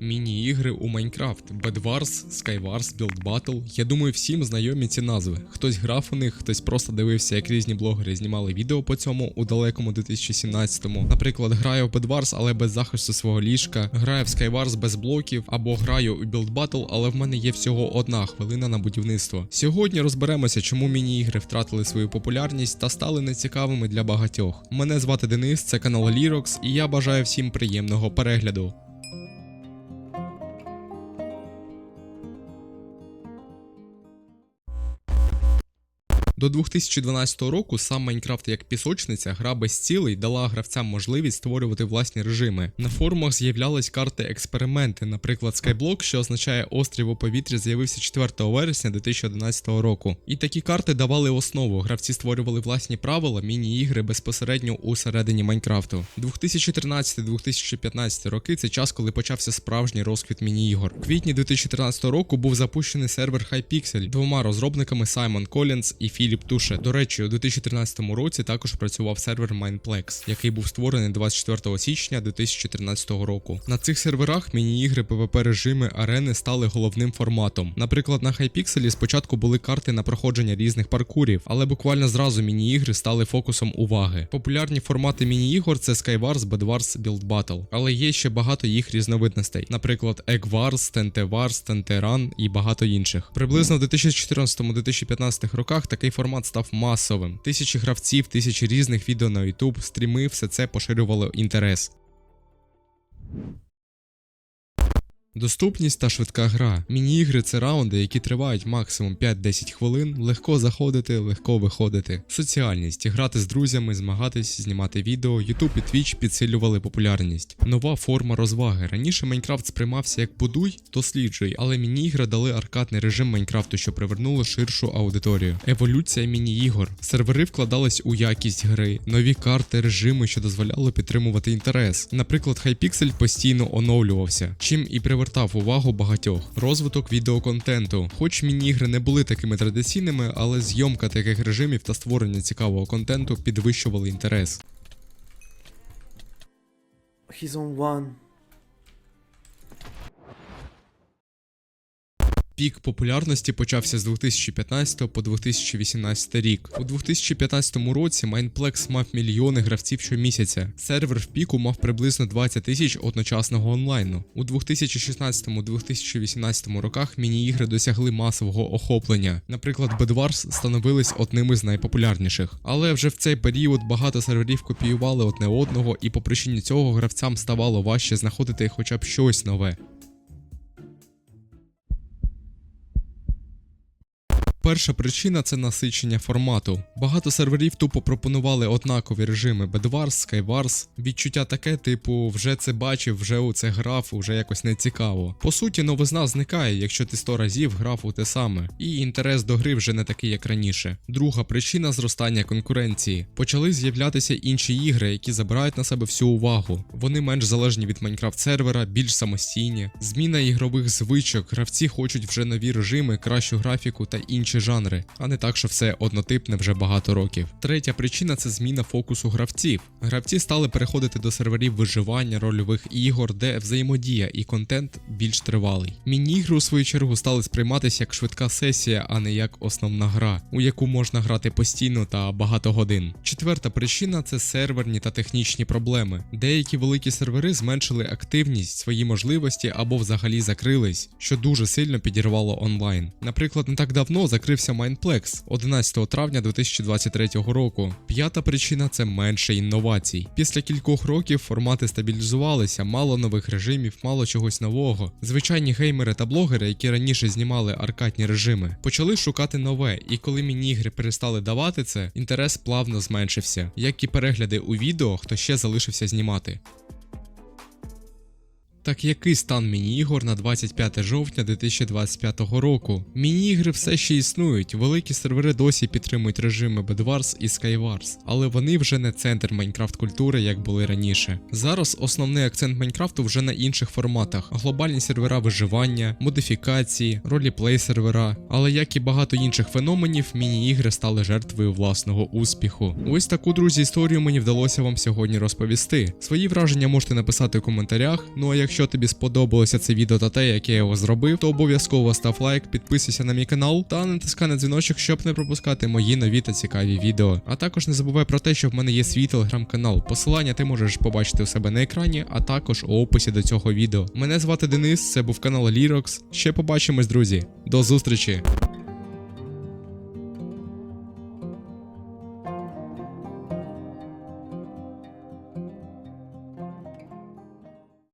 Міні-ігри у Майнкрафт, Bedwars, Skywars, Build Battle. Я думаю, всім знайомі ці назви. Хтось грав у них, хтось просто дивився, як різні блогери знімали відео по цьому у далекому 2017-му. Наприклад, граю в Bedwars, але без захисту свого ліжка, граю в Skywars без блоків, або граю у Build Battle, але в мене є всього одна хвилина на будівництво. Сьогодні розберемося, чому міні-ігри втратили свою популярність та стали нецікавими для багатьох. Мене звати Денис, це канал Lirox, і я бажаю всім приємного перегляду. До 2012 року сам Майнкрафт як пісочниця, гра без цілей дала гравцям можливість створювати власні режими. На форумах з'являлись карти експерименти, наприклад, Skyblock, що означає острів у повітрі, з'явився 4 вересня 2011 року. І такі карти давали основу. Гравці створювали власні правила, міні-ігри безпосередньо у середині Майнкрафту. 2013-2015 роки це час, коли почався справжній розквіт міні-ігор. У квітні 2013 року був запущений сервер Hypixel двома розробниками Simon Collins і Філіп Туше. До речі, у 2013 році також працював сервер Mineplex, який був створений 24 січня 2013 року. На цих серверах міні-ігри, PvP режими, арени стали головним форматом. Наприклад, на Hypixel спочатку були карти на проходження різних паркурів, але буквально зразу міні-ігри стали фокусом уваги. Популярні формати міні-ігор це Skywars, Bedwars, Build Battle, але є ще багато їх різновидностей, наприклад, Egg Wars, TNT Wars, TNT Run і багато інших. Приблизно в 2014-2015 роках такий формат став масовим. Тисячі гравців, тисячі різних відео на YouTube, стріми, все це поширювало інтерес. Доступність та швидка гра. Міні-ігри це раунди, які тривають максимум 5-10 хвилин, легко заходити, легко виходити. Соціальність грати з друзями, змагатись, знімати відео. YouTube і Twitch підсилювали популярність. Нова форма розваги. Раніше Майнкрафт сприймався як будуй, досліджуй, але міні-ігри дали аркадний режим Майнкрафту, що привернуло ширшу аудиторію. Еволюція міні-ігор. Сервери вкладались у якість гри, нові карти, режими, що дозволяло підтримувати інтерес. Наприклад, Hypixel постійно оновлювався, чим і привертав увагу багатьох. Розвиток відеоконтенту. Хоч міні-ігри не були такими традиційними, але зйомка таких режимів та створення цікавого контенту підвищували інтерес. He's on one. Пік популярності почався з 2015 по 2018 рік. У 2015 році Майнплекс мав мільйони гравців щомісяця. Сервер в піку мав приблизно 20 тисяч одночасного онлайну. У 2016-2018 роках міні-ігри досягли масового охоплення. Наприклад, Bedwars становились одним із найпопулярніших. Але вже в цей період багато серверів копіювали одне одного, і по причині цього гравцям ставало важче знаходити хоча б щось нове. Перша причина це насичення формату. Багато серверів тупо пропонували однакові режими Bedwars, Skywars. Відчуття таке, типу, вже це бачив, вже у це грав, уже якось не цікаво. По суті, новизна зникає, якщо ти 100 разів грав у те саме, і інтерес до гри вже не такий, як раніше. Друга причина зростання конкуренції. Почали з'являтися інші ігри, які забирають на себе всю увагу. Вони менш залежні від Майнкрафт сервера, більш самостійні. Зміна ігрових звичок, гравці хочуть вже нові режими, кращу графіку та інші жанри, а не так, що все однотипне вже багато років. Третя причина це зміна фокусу гравців. Гравці стали переходити до серверів виживання, рольових ігор, де взаємодія і контент більш тривалий. Міні-ігри у свою чергу стали сприйматися як швидка сесія, а не як основна гра, у яку можна грати постійно та багато годин. Четверта причина це серверні та технічні проблеми. Деякі великі сервери зменшили активність, свої можливості або взагалі закрились, що дуже сильно підірвало онлайн. Наприклад, не так давно закрився Mineplex 11 травня 2023 року. П'ята причина це менше інновацій. Після кількох років формати стабілізувалися, мало нових режимів, мало чогось нового. Звичайні геймери та блогери, які раніше знімали аркадні режими, почали шукати нове, і коли міні-ігри перестали давати це, інтерес плавно зменшився, як і перегляди у відео, хто ще залишився знімати. Так який стан міні-ігор на 25 жовтня 2025 року? Міні-ігри все ще існують, великі сервери досі підтримують режими Bedwars і Skywars, але вони вже не центр Майнкрафт культури, як були раніше. Зараз основний акцент Майнкрафту вже на інших форматах: глобальні сервера виживання, модифікації, роліплей сервера. Але як і багато інших феноменів, міні-ігри стали жертвою власного успіху. Ось таку друзі історію мені вдалося вам сьогодні розповісти. Свої враження можете написати у коментарях. Ну а якщо Якщо тобі сподобалося це відео та те, яке я його зробив, то обов'язково став лайк, підписуйся на мій канал та натискай на дзвіночок, щоб не пропускати мої нові та цікаві відео. А також не забувай про те, що в мене є свій телеграм-канал. Посилання ти можеш побачити у себе на екрані, а також у описі до цього відео. Мене звати Денис, це був канал Лірокс. Ще побачимось, друзі. До зустрічі!